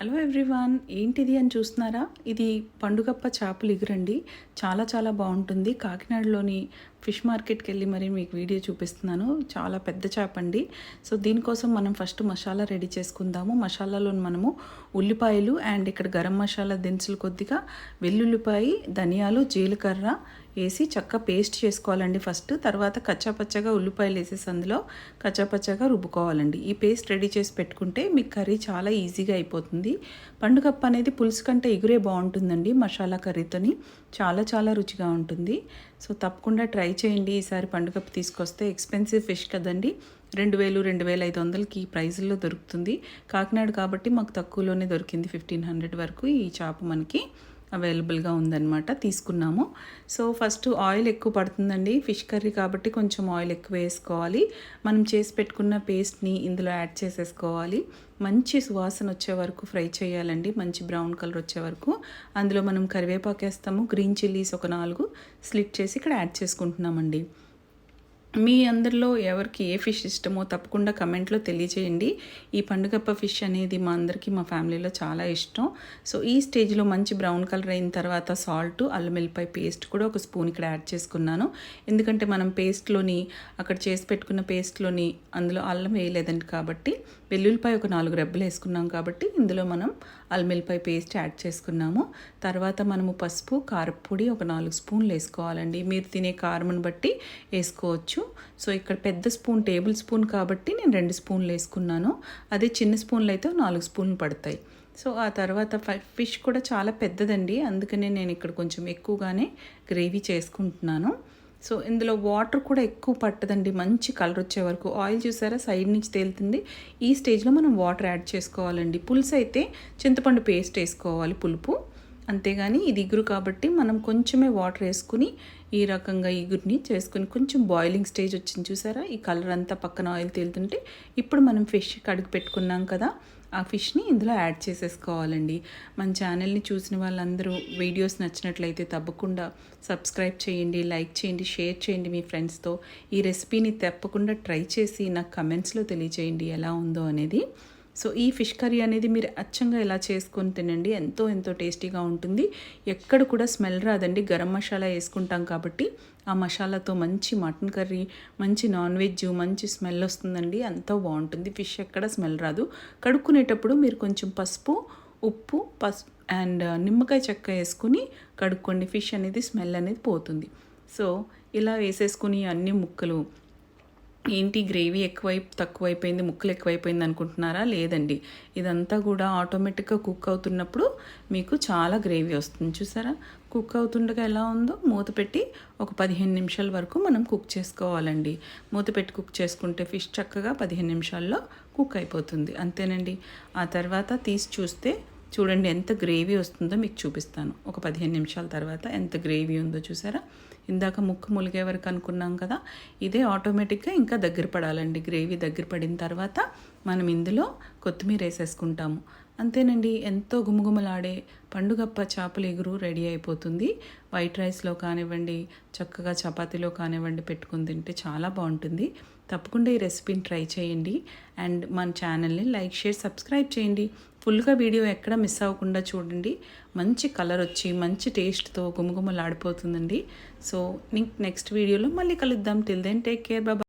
Hello everyone ఏంటిది అని చూస్తున్నారా? ఇది పండుగప్ప చేపలు ఎగురండి. చాలా చాలా బాగుంటుంది. కాకినాడలోని ఫిష్ మార్కెట్కి వెళ్ళి మరి మీకు వీడియో చూపిస్తున్నాను. చాలా పెద్ద చేప అండి. సో దీనికోసం మనం ఫస్ట్ మసాలా రెడీ చేసుకుందాము. మసాలాలో మనము ఉల్లిపాయలు అండ్ ఇక్కడ గరం మసాలా దినుసులు కొద్దిగా వెల్లుల్లిపాయ ధనియాలు జీలకర్ర వేసి చక్క పేస్ట్ చేసుకోవాలండి ఫస్ట్. తర్వాత కచ్చాపచ్చగా ఉల్లిపాయలు వేసేసి అందులో కచ్చాపచ్చగా రుబ్బుకోవాలండి. ఈ పేస్ట్ రెడీ చేసి పెట్టుకుంటే మీకు కర్రీ చాలా ఈజీగా అయిపోతుంది. పండుగప్ప అనేది పులుసు కంటే ఎగురే బాగుంటుందండి మసాలా కర్రీతోని. చాలా చాలా రుచిగా ఉంటుంది. సో తప్పకుండా ట్రై చేయండి. ఈసారి పండుగప్ప తీసుకొస్తే ఎక్స్పెన్సివ్ ఫిష్ కదండి. రెండు వేలు రెండు వేల ఐదు వందలకి ఈ ప్రైజుల్లో దొరుకుతుంది. కాకినాడ కాబట్టి మాకు తక్కువలోనే దొరికింది ఫిఫ్టీన్ హండ్రెడ్ వరకు ఈ చేప మనకి. అవైలబుల్గా ఉందన్నమాట తీసుకున్నాము. సో ఫస్ట్ ఆయిల్ ఎక్కువ పడుతుందండి ఫిష్ కర్రీ కాబట్టి కొంచెం ఆయిల్ ఎక్కువ వేసుకోవాలి. మనం చేసి పెట్టుకున్న పేస్ట్ని ఇందులో యాడ్ చేసేసుకోవాలి. మంచి సువాసన వచ్చే వరకు ఫ్రై చేయాలండి మంచి బ్రౌన్ కలర్ వచ్చే వరకు. అందులో మనం కరివేపాకు వేస్తాము గ్రీన్ చిల్లీస్ ఒక నాలుగు స్లిట్ చేసి ఇక్కడ యాడ్ చేసుకుంటున్నామండి. మీ అందరిలో ఎవరికి ఏ ఫిష్ ఇష్టమో తప్పకుండా కమెంట్లో తెలియజేయండి. ఈ పండుగప్ప ఫిష్ అనేది మా అందరికీ మా ఫ్యామిలీలో చాలా ఇష్టం. సో ఈ స్టేజ్లో మంచి బ్రౌన్ కలర్ అయిన తర్వాత సాల్ట్ అల్లం వెల్లిపాయ పేస్ట్ కూడా ఒక స్పూన్ ఇక్కడ యాడ్ చేసుకున్నాను. ఎందుకంటే మనం పేస్ట్లోని అక్కడ చేసి పెట్టుకున్న పేస్ట్లోని అందులో అల్లం వేయలేదండి కాబట్టి వెల్లుల్లిపాయ ఒక నాలుగు రెబ్బలు వేసుకున్నాం కాబట్టి ఇందులో మనం అల్లం వెల్లిపాయ పేస్ట్ యాడ్ చేసుకున్నాము. తర్వాత మనము పసుపు కారపొడి ఒక నాలుగు స్పూన్లు వేసుకోవాలండి. మీరు తినే కారమును బట్టి వేసుకోవచ్చు. సో ఇక్కడ పెద్ద స్పూన్ టేబుల్ స్పూన్ కాబట్టి నేను రెండు స్పూన్లు వేసుకున్నాను. అదే చిన్న స్పూన్లు అయితే నాలుగు స్పూన్లు పడతాయి. సో ఆ తర్వాత ఫిష్ కూడా చాలా పెద్దదండి. అందుకనే నేను ఇక్కడ కొంచెం ఎక్కువగానే గ్రేవీ చేసుకుంటున్నాను. సో ఇందులో వాటర్ కూడా ఎక్కువ పట్టదండి. మంచి కలర్ వచ్చే వరకు. ఆయిల్ చూసారా? సైడ్ నుంచి తేలుతుంది. ఈ స్టేజ్లో మనం వాటర్ యాడ్ చేసుకోవాలండి. పులుసు అయితే చింతపండు పేస్ట్ వేసుకోవాలి పులుపు. అంతేగాని ఇది ఇగురు కాబట్టి మనం కొంచెమే వాటర్ వేసుకుని ఈ రకంగా ఇగురిని చేసుకుని కొంచెం బాయిలింగ్ స్టేజ్ వచ్చింది చూసారా? ఈ కలర్ అంతా పక్కన ఆయిల్ తేలుతుంటే ఇప్పుడు మనం ఫిష్ కడుగు పెట్టుకున్నాం కదా ఆ ఫిష్ని ఇందులో యాడ్ చేసేసుకోవాలండి. మన ఛానల్ని చూసిన వాళ్ళందరూ వీడియోస్ నచ్చినట్లయితే తప్పకుండా సబ్స్క్రైబ్ చేయండి లైక్ చేయండి షేర్ చేయండి మీ ఫ్రెండ్స్తో ఈ రెసిపీని తప్పకుండా ట్రై చేసి నాకు కమెంట్స్లో తెలియచేయండి ఎలా ఉందో అనేది. సో ఈ ఫిష్ కర్రీ అనేది మీరు అచ్చంగా ఇలా చేసుకొని తినండి. ఎంతో ఎంతో టేస్టీగా ఉంటుంది. ఎక్కడ కూడా స్మెల్ రాదండి. గరం మసాలా వేసుకుంటాం కాబట్టి ఆ మసాలాతో మంచి మటన్ కర్రీ మంచి నాన్ వెజ్ మంచి స్మెల్ వస్తుందండి. ఎంతో బాగుంటుంది. ఫిష్ ఎక్కడ స్మెల్ రాదు. కడుక్కునేటప్పుడు మీరు కొంచెం పసుపు ఉప్పు పసుపు అండ్ నిమ్మకాయ చెక్క వేసుకుని కడుక్కోండి. ఫిష్ అనేది స్మెల్ అనేది పోతుంది. సో ఇలా వేసేసుకుని అన్ని ముక్కలు ఏంటి గ్రేవీ ఎక్కువై తక్కువైపోయింది ముక్కలు ఎక్కువైపోయింది అనుకుంటున్నారా? లేదండి. ఇదంతా కూడా ఆటోమేటిక్గా కుక్ అవుతున్నప్పుడు మీకు చాలా గ్రేవీ వస్తుంది. చూసారా? కుక్ అవుతుండగా ఎలా ఉందో మూత పెట్టి ఒక పదిహేను నిమిషాల వరకు మనం కుక్ చేసుకోవాలండి. మూత పెట్టి కుక్ చేసుకుంటే ఫిష్ చక్కగా పదిహేను నిమిషాల్లో కుక్ అయిపోతుంది. అంతేనండి. ఆ తర్వాత తీసి చూస్తే చూడండి ఎంత గ్రేవీ వస్తుందో మీకు చూపిస్తాను. ఒక పదిహేను నిమిషాల తర్వాత ఎంత గ్రేవీ ఉందో చూసారా? ఇందాక ముక్కు ములిగే వరకు అనుకున్నాం కదా ఇదే ఆటోమేటిక్గా ఇంకా దగ్గర పడాలండి. గ్రేవీ దగ్గర పడిన తర్వాత మనం ఇందులో కొత్తిమీర వేసేసుకుంటాము. అంతేనండి ఎంతో గుమగుమలాడే పండుగప్ప చేపల ఎగురు రెడీ అయిపోతుంది. వైట్ రైస్లో కానివ్వండి చక్కగా చపాతీలో కానివ్వండి పెట్టుకుని తింటే చాలా బాగుంటుంది. తప్పకుండా ఈ రెసిపీని ట్రై చేయండి. అండ్ మన ఛానల్ని లైక్ షేర్ సబ్స్క్రైబ్ చేయండి. ఫుల్గా వీడియో ఎక్కడ మిస్ అవ్వకుండా చూడండి. మంచి కలర్ వచ్చి మంచి టేస్ట్తో గుమగుమలాడిపోతుందండి. సో నెక్స్ట్ వీడియోలో మళ్ళీ కలుద్దాం. టిల్ దెన్ టేక్ కేర్ బాబా.